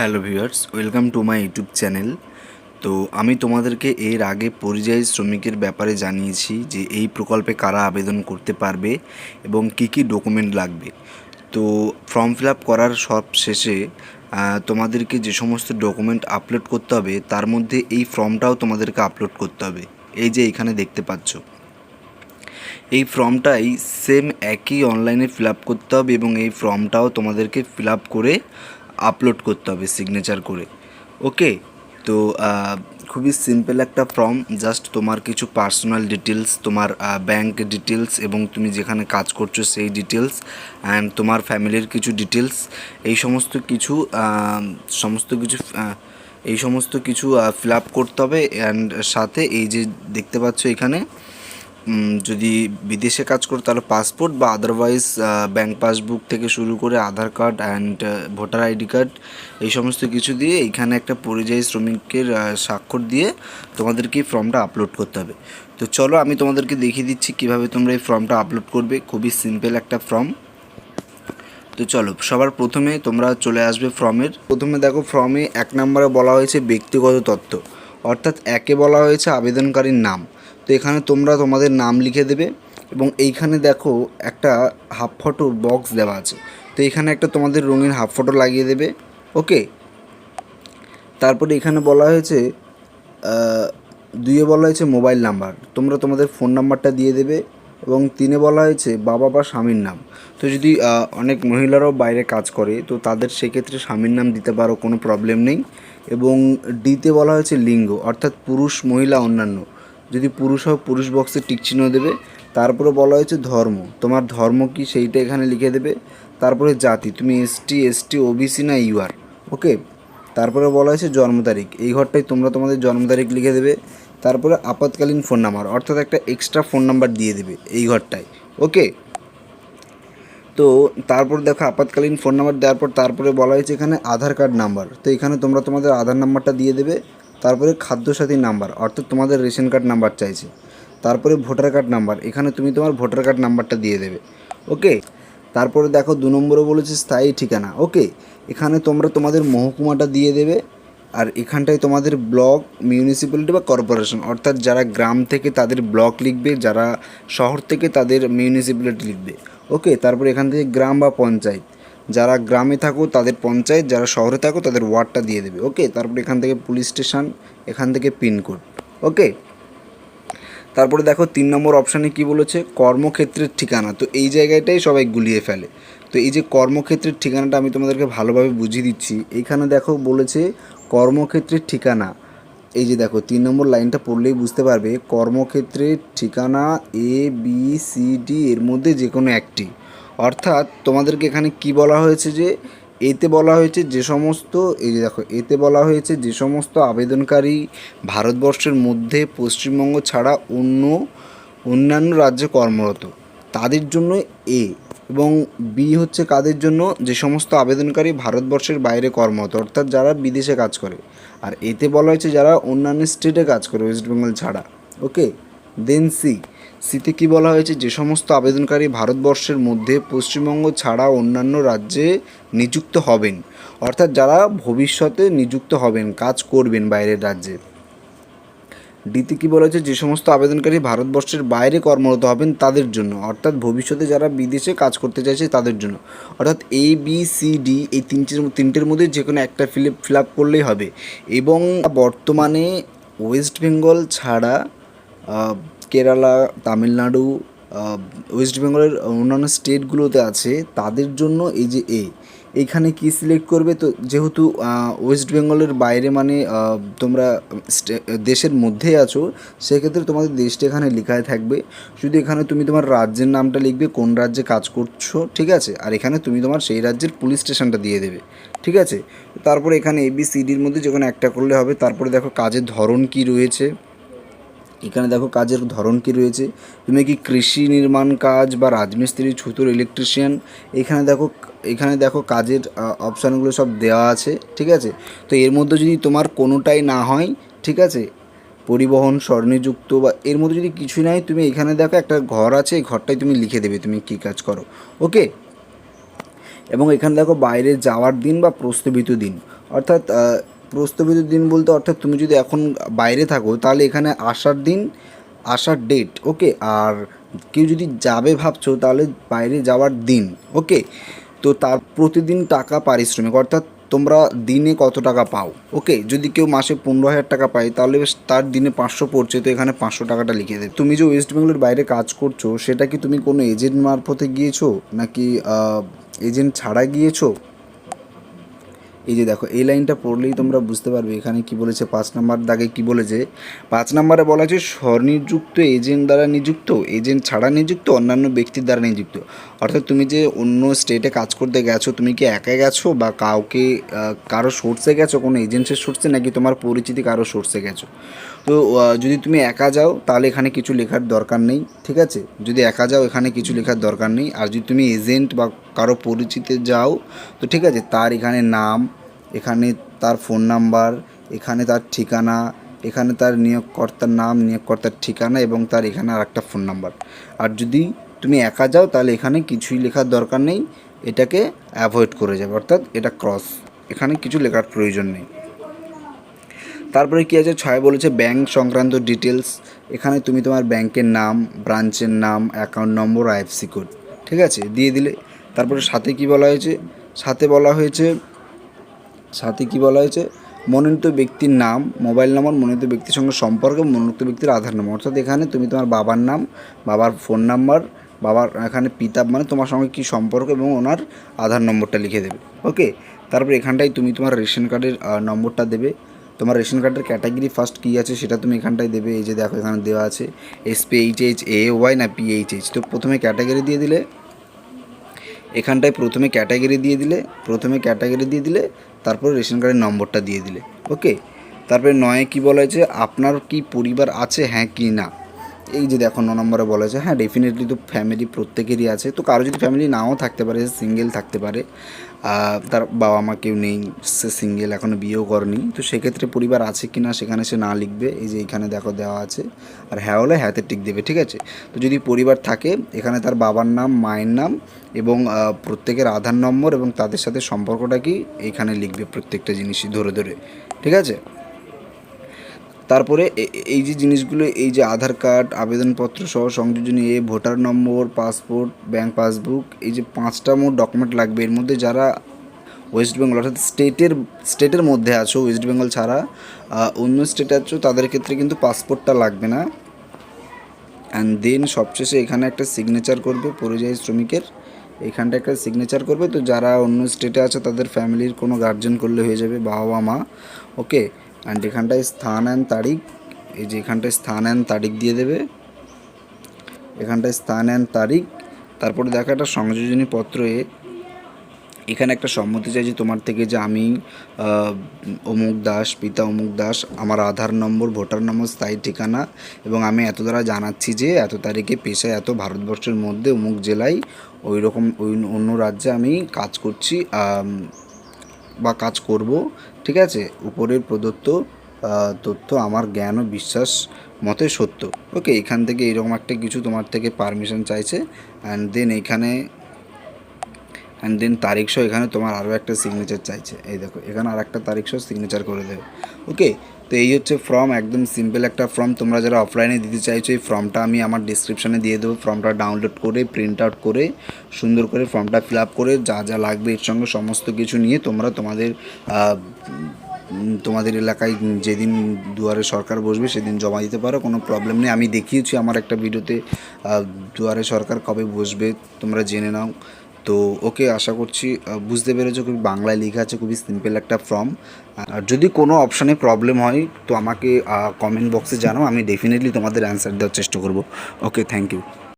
Hello viewers, welcome to my YouTube channel. তো আমি তোমাদেরকে এর আগে পরিযায়ী শ্রমিকের ব্যাপারে জানিয়েছি যে এই প্রকল্পে কারা আবেদন করতে পারবে এবং কি কি ডকুমেন্ট লাগবে। তো ফর্ম ফিল আপ করার সব শেষে তোমাদেরকে যে সমস্ত ডকুমেন্ট আপলোড করতে হবে, তার মধ্যে এই ফর্মটাও তোমাদেরকে আপলোড করতে হবে। এই যে এখানে দেখতে পাচ্ছ। এই ফর্মটাই সেম একই অনলাইনে ফিল আপ করতে হবে এবং এই ফর্মটাও তোমাদেরকে ফিল আপ করে আপলোড করতে হবে সিগনেচার করে। ওকে তো খুবই সিম্পল একটা ফর্ম জাস্ট তোমার কিছু পার্সোনাল ডিটেলস তোমার ব্যাংক ডিটেলস এবং তুমি যেখানে কাজ করছ সেই ডিটেলস অ্যান্ড তোমার ফ্যামিলির কিছু ডিটেলস এই সমস্ত কিছু সমস্ত কিছু এই সমস্ত কিছু ফিল আপ করতে হবে অ্যান্ড সাথে এই যে দেখতে পাচ্ছ এখানে যদি বিদেশে কাজ করো, তাহলে পাসপোর্ট বা আদারওয়াইজ ব্যাংক পাসবুক থেকে শুরু করে Aadhaar card and voter ID card এই সমস্ত কিছু দিয়ে এইখানে একটা পরিযায়ী শ্রমিকের স্বাক্ষর দিয়ে তোমাদেরকে ফর্মটা আপলোড করতে হবে। তো চলো, আমি তোমাদেরকে দেখিয়ে দিচ্ছি কীভাবে তোমরা এই ফর্মটা আপলোড করবে। খুবই সিম্পল একটা ফর্ম তো চলো, সবার প্রথমে তোমরা চলে আসবে ফর্মের। প্রথমে দেখো, ফর্মে এক নম্বরে বলা হয়েছে ব্যক্তিগত তথ্য। অর্থাৎ একে বলা হয়েছে আবেদনকারীর নাম। তো এখানে তোমরা তোমাদের নাম লিখে দেবে এবং এইখানে দেখো একটা হাফ ফটো বক্স দেওয়া আছে। তো এখানে একটা তোমাদের রঙিন হাফ ফটো লাগিয়ে দেবে। ওকে? তারপরে এখানে বলা হয়েছে দুইয়ে বলা হয়েছে মোবাইল নাম্বার। তোমরা তোমাদের ফোন নাম্বারটা দিয়ে দেবে এবং তিনে বলা হয়েছে বাবা বা স্বামীর নাম। তো যদি অনেক মহিলারাও বাইরে কাজ করে, তো তাদের সেক্ষেত্রে স্বামীর নাম দিতে পারো, কোনো প্রবলেম নেই। এবং ডিতে বলা হয়েছে লিঙ্গ, অর্থাৎ পুরুষ, মহিলা, অন্যান্য। যদি পুরুষ হয়, পুরুষ বক্সে টিক চিহ্ন দেবে। তারপরে বলা হয়েছে ধর্ম। তোমার ধর্ম কি সেইটা এখানে লিখে দেবে। তারপরে জাতি। তুমি এসটি এসটি ওবিসি না ইউআর ওকে তারপরে বলা হয়েছে জন্ম তারিখ। এই ঘরটায় তোমরা তোমাদের জন্ম তারিখ লিখে দেবে। তারপরে আপাতকালীন ফোন নাম্বার অর্থাৎ একটা এক্সট্রা ফোন নাম্বার দিয়ে দেবে এই ঘরটায়। ওকে তো তারপর দেখো, আপাতকালীন ফোন নাম্বার দেওয়ার পর তারপরে বলা হয়েছে এখানে আধার কার্ড নাম্বার তো এখানে তোমরা তোমাদের আধার নাম্বারটা দিয়ে দেবে। তারপরে খাদ্যসাথী নাম্বার, অর্থাৎ তোমাদের রেশন কার্ড নাম্বার চাইছে। তারপরে ভোটার কার্ড নাম্বার, এখানে তুমি তোমার ভোটার কার্ড নাম্বারটা দিয়ে দেবে। ওকে? তারপরে দেখো দু নম্বরে বলেছে স্থায়ী ঠিকানা। ওকে? এখানে তোমরা তোমাদের মহকুমাটা দিয়ে দেবে, আর এখানটায় তোমাদের ব্লক, মিউনিসিপ্যালিটি বা কর্পোরেশন, অর্থাৎ যারা গ্রাম থেকে তাদের ব্লক লিখবে, যারা শহর থেকে তাদের মিউনিসিপ্যালিটি লিখবে। ওকে? তারপরে এখান থেকে গ্রাম বা পঞ্চায়েত। যারা গ্রামে থাকো, তাদের পঞ্চায়েত, যারা শহরে থাকো, তাদের ওয়ার্ডটা দিয়ে দেবে ওকে তারপরে এখান থেকে পুলিশ স্টেশন, এখান থেকে পিনকোড ওকে তারপরে দেখো তিন নম্বর অপশানে কি বলেছে? কর্মক্ষেত্রের ঠিকানা। তো এই জায়গাটাই সবাই গুলিয়ে ফেলে। তো এই যে কর্মক্ষেত্রের ঠিকানাটা আমি তোমাদেরকে ভালোভাবে বুঝিয়ে দিচ্ছি। এইখানে দেখো বলেছে কর্মক্ষেত্রের ঠিকানা। এই যে দেখো, তিন নম্বর লাইনটা পড়লেই বুঝতে পারবে, কর্মক্ষেত্রের ঠিকানা এ বি সি ডি এর মধ্যে যে কোনো একটি। অর্থাৎ তোমাদেরকে এখানে কি বলা হয়েছে যে, এতে বলা হয়েছে যে সমস্ত, এই যে দেখো, এতে বলা হয়েছে যে সমস্ত আবেদনকারী ভারতবর্ষের মধ্যে পশ্চিমবঙ্গ ছাড়া অন্য, অন্যান্য রাজ্যে কর্মরত। তাদের জন্য এ এবং বি হচ্ছে কাদের জন্য? যে সমস্ত আবেদনকারী ভারতবর্ষের বাইরে কর্মরত, অর্থাৎ যারা বিদেশে কাজ করে। আর এতে বলা হয়েছে যারা অন্যান্য স্টেটে কাজ করে ওয়েস্ট বেঙ্গল ছাড়া ওকে দেন সি সিতে কি বলা হয়েছে? যে সমস্ত আবেদনকারী ভারতবর্ষের মধ্যে পশ্চিমবঙ্গ ছাড়া অন্যান্য রাজ্যে নিযুক্ত হবেন। অর্থাৎ যারা ভবিষ্যতে নিযুক্ত হবেন, কাজ করবেন বাইরের রাজ্যে। ডিতে কি বলা হয়েছে? যে সমস্ত আবেদনকারী ভারতবর্ষের বাইরে কর্মরত হবেন তাদের জন্য। অর্থাৎ ভবিষ্যতে যারা বিদেশে কাজ করতে চাইছে তাদের জন্য। অর্থাৎ এ বি সি ডি এই তিনটির তিনটের মধ্যে যে কোনো একটা ফিল ফিল আপ করলেই হবে। এবং বর্তমানে ওয়েস্ট বেঙ্গল ছাড়া কেরালা, তামিলনাড়ু ওয়েস্ট বেঙ্গলের অন্যান্য স্টেটগুলোতে আছে, তাদের জন্য এই যে এ এখানে কি সিলেক্ট করবে? তো যেহেতু ওয়েস্ট বেঙ্গলের বাইরে মানে তোমরা দেশের মধ্যেই আছো, সেক্ষেত্রে তোমাদের দেশটা এখানে লেখায় থাকবে। শুধু এখানে তুমি তোমার রাজ্যের নামটা লিখবে, কোন রাজ্যে কাজ করছ, ঠিক আছে? আর এখানে তুমি তোমার সেই রাজ্যের পুলিশ স্টেশনটা দিয়ে দেবে, ঠিক আছে? তারপরে এখানে এ বি সি ডির মধ্যে যে কোনো একটা করলে হবে, তারপরে দেখো কাজের ধরন কি রয়েছে। এখানে দেখো কাজের ধরন কি রয়েছে। তুমি কি কৃষি নির্মাণ কাজ বা রাজমিস্ত্রি, ছুতোর ইলেকট্রিশিয়ান এখানে দেখো এখানে দেখো কাজের অপশানগুলো সব দেওয়া আছে, ঠিক আছে? তো এর মধ্যে যদি তোমার কোনোটাই না হয়, ঠিক আছে? পরিবহন, স্বর্ণযুক্ত বা এর মধ্যে যদি কিছুই নাই, তুমি এখানে দেখো একটা ঘর আছে, এই ঘরটায় তুমি লিখে দেবে, তুমি কী কাজ করো, ওকে? এবং এখানে দেখো বাইরে যাওয়ার দিন বা প্রস্তাবিত দিন, অর্থাৎ প্রস্তাবিত দিন বলতে অর্থাৎ তুমি যদি এখন বাইরে থাকো, তাহলে এখানে আসার দিন, আসার ডেট ওকে আর কেউ যদি যাবে ভাবছ, তাহলে বাইরে যাওয়ার দিন ওকে তো তার প্রতিদিন টাকা পারিশ্রমিক, অর্থাৎ তোমরা দিনে কত টাকা পাও ওকে যদি কেউ মাসে পনেরো হাজার টাকা পায়, তাহলে তার দিনে পাঁচশো পড়ছে, তো এখানে পাঁচশো টাকাটা লিখে দেবে তুমি যে ওয়েস্ট বেঙ্গলের বাইরে কাজ করছ, সেটা কি তুমি কোনো এজেন্ট মারফতে গিয়েছো? নাকি এজেন্ট ছাড়া গিয়েছো? এই যে দেখো, এই লাইনটা পড়লেই তোমরা বুঝতে পারবে এখানে কি বলেছে, পাঁচ নাম্বার দাগে কি বলেছে। পাঁচ নাম্বারে বলা আছে স্বনিযুক্ত এজেন্ট দ্বারা নিযুক্ত, এজেন্ট ছাড়া নিযুক্ত, অন্যান্য ব্যক্তির দ্বারা নিযুক্ত। অর্থাৎ তুমি যে অন্য স্টেটে কাজ করতে গেছো, তুমি কি একা গেছো বা কাউকে কারও সোর্সে গেছো, কোনো এজেন্সির সোর্সে নাকি তোমার পরিচিতি কারও সোর্সে গেছো? তো যদি তুমি একা যাও, তাহলে এখানে কিছু লেখার দরকার নেই, ঠিক আছে? যদি একা যাও, এখানে কিছু লেখার দরকার নেই। আর যদি তুমি এজেন্ট বা কারও পরিচিতে যাও, তো ঠিক আছে, তার এখানে নাম এখানে তার ফোন নাম্বার এখানে তার ঠিকানা, এখানে তার নিয়োগকর্তার নাম, নিয়োগকর্তার ঠিকানা এবং তার এখানে আর একটা ফোন নাম্বার আর যদি তুমি একা যাও, তাহলে এখানে কিছুই লেখার দরকার নেই। এটাকে অ্যাভয়েড করে যাবে, অর্থাৎ এটা ক্রস এখানে কিছু লেখার প্রয়োজন নেই। তারপরে কি আছে? ছয় বলেছে ব্যাংক সংক্রান্ত ডিটেলস এখানে তুমি তোমার ব্যাংকের নাম ব্রাঞ্চের নাম অ্যাকাউন্ট নম্বর আইএফসি কোড ঠিক আছে? দিয়ে দিলে। তারপরে সাথে কি বলা হয়েছে? সাথে বলা হয়েছে সাথে কি বলা হয়েছে? মনোনীত ব্যক্তির নাম, মোবাইল নম্বর, মনোনীত ব্যক্তির সঙ্গে সম্পর্ক, মনোনীত ব্যক্তির আধার নম্বর। অর্থাৎ এখানে তুমি তোমার বাবার নাম, বাবার ফোন নাম্বার বাবার এখানে পিতা মানে তোমার সঙ্গে কী সম্পর্ক এবং ওনার আধার নম্বরটা লিখে দেবে। ওকে? তারপর এখানটায় তুমি তোমার রেশন কার্ডের নম্বরটা দেবে। তোমার রেশন কার্ডের ক্যাটাগরি ফার্স্ট কী আছে সেটা তুমি এখানটায় দেবে। এই যে দেখো, এখানে দেওয়া আছে S P H H A Y না পি এইচ এইচ তো প্রথমে ক্যাটাগরি দিয়ে দিলে, এখানটায় প্রথমে ক্যাটাগরি দিয়ে দিলে, প্রথমে ক্যাটাগরি দিয়ে দিলে তারপর রেশন কার্ডের নম্বরটা দিয়ে দিলে। ওকে? তারপরে নয়ে কি বলা হয়েছে? আপনার কি পরিবার আছে? হ্যাঁ কি না? এই যে দেখো, ন নম্বরে বলেছে হ্যাঁ ডেফিনেটলি তো ফ্যামিলি প্রত্যেকেরই আছে। তো কারও যদি ফ্যামিলি নাও থাকতে পারে সিঙ্গেল থাকতে পারে তার বাবা মা কেউ নেই, সে সিঙ্গেল এখনও বিয়েও করেনি। তো সেক্ষেত্রে পরিবার আছে কি না সেখানে সে না লিখবে। এই যে এখানে দেখো দেওয়া আছে, আর হ্যাঁ হলে হ্যাঁতে টিক দেবে, ঠিক আছে? তো যদি পরিবার থাকে, এখানে তার বাবার নাম, মায়ের নাম এবং প্রত্যেকের আধার নম্বর এবং তাদের সাথে সম্পর্কটা কি এইখানে লিখবে প্রত্যেকটা জিনিসই ধরে ধরে, ঠিক আছে? তারপরে এই যে জিনিসগুলো, এই যে আধার কার্ড, আবেদনপত্র সহ সংযোজনী এ voter number, passport, bank passbook, এই যে পাঁচটা মোট ডকুমেন্ট লাগবে। এর মধ্যে যারা ওয়েস্ট বেঙ্গল অর্থাৎ স্টেটের স্টেটের মধ্যে আছো ওয়েস্ট বেঙ্গল ছাড়া অন্য স্টেটে আছো, তাদের ক্ষেত্রে কিন্তু পাসপোর্টটা লাগবে না। অ্যান্ড দেন সবশেষে এখানে একটা সিগনেচার করবে পরিযায়ী শ্রমিকের। এখানটা একটা সিগনেচার করবে। তো যারা অন্য স্টেটে আছে, তাদের ফ্যামিলির কোনো গার্জেন করলে হয়ে যাবে বাবা মা ওকে অ্যান্ড এখানটায় স্থান অ্যান্ড তারিখ, এই যে এখানটায় স্থান অ্যান্ড তারিখ দিয়ে দেবে। এখানটায় স্থান অ্যান্ড তারিখ, তারপরে দেখো একটা সংযোজনী পত্র এখানে একটা সম্মতি চাইছি তোমার থেকে যে আমি অমুক দাস, পিতা অমুক দাস, আমার আধার নম্বর, ভোটার নম্বর, স্থায়ী ঠিকানা এবং আমি এত দ্বারা জানাচ্ছি যে এত তারিখে পেশায় এত ভারতবর্ষের মধ্যে অমুক জেলায় ওই রকম, ওই অন্য রাজ্যে আমি কাজ করছি বা কাজ করব, ঠিক আছে? উপরের প্রদত্ত তথ্য আমার জ্ঞান ও বিশ্বাস মতে সত্য। ওকে, এখান থেকে এরকম একটা কিছু তোমার থেকে পারমিশন চাইছে। অ্যান্ড দেন এখানে অ্যান্ড দেন তারিখ সহ এখানে তোমার আরও একটা সিগনেচার চাইছে। এই দেখো, এখানে আর একটা তারিখ সহ সিগনেচার করে দেবে। ওকে তো এই হচ্ছে ফর্ম একদম সিম্পল একটা ফর্ম তোমরা যারা অফলাইনে দিতে চাইছো, এই ফর্মটা আমি আমার ডিসক্রিপশানে দিয়ে দেবো। ফর্মটা ডাউনলোড করে প্রিন্ট আউট করে, সুন্দর করে ফর্মটা ফিল আপ করে, যা যা লাগবে এর সঙ্গে সমস্ত কিছু নিয়ে তোমরা তোমাদের তোমাদের এলাকায় যেদিন দুয়ারে সরকার বসবে সেদিন জমা দিতে পারো, কোনো প্রবলেম নেই। আমি দেখিয়েছি আমার একটা ভিডিওতে দুয়ারে সরকার কবে বসবে, তোমরা জেনে নাও। তো ওকে আশা করছি বুঝতে পেরেছ খুবই বাংলায় লেখা আছে, খুবই সিম্পল একটা ফর্ম আর যদি কোনো অপশানে প্রবলেম হয়, তো আমাকে কমেন্ট বক্সে জানাও, আমি ডেফিনেটলি তোমাদের অ্যান্সার দেওয়ার চেষ্টা করব। Okay thank you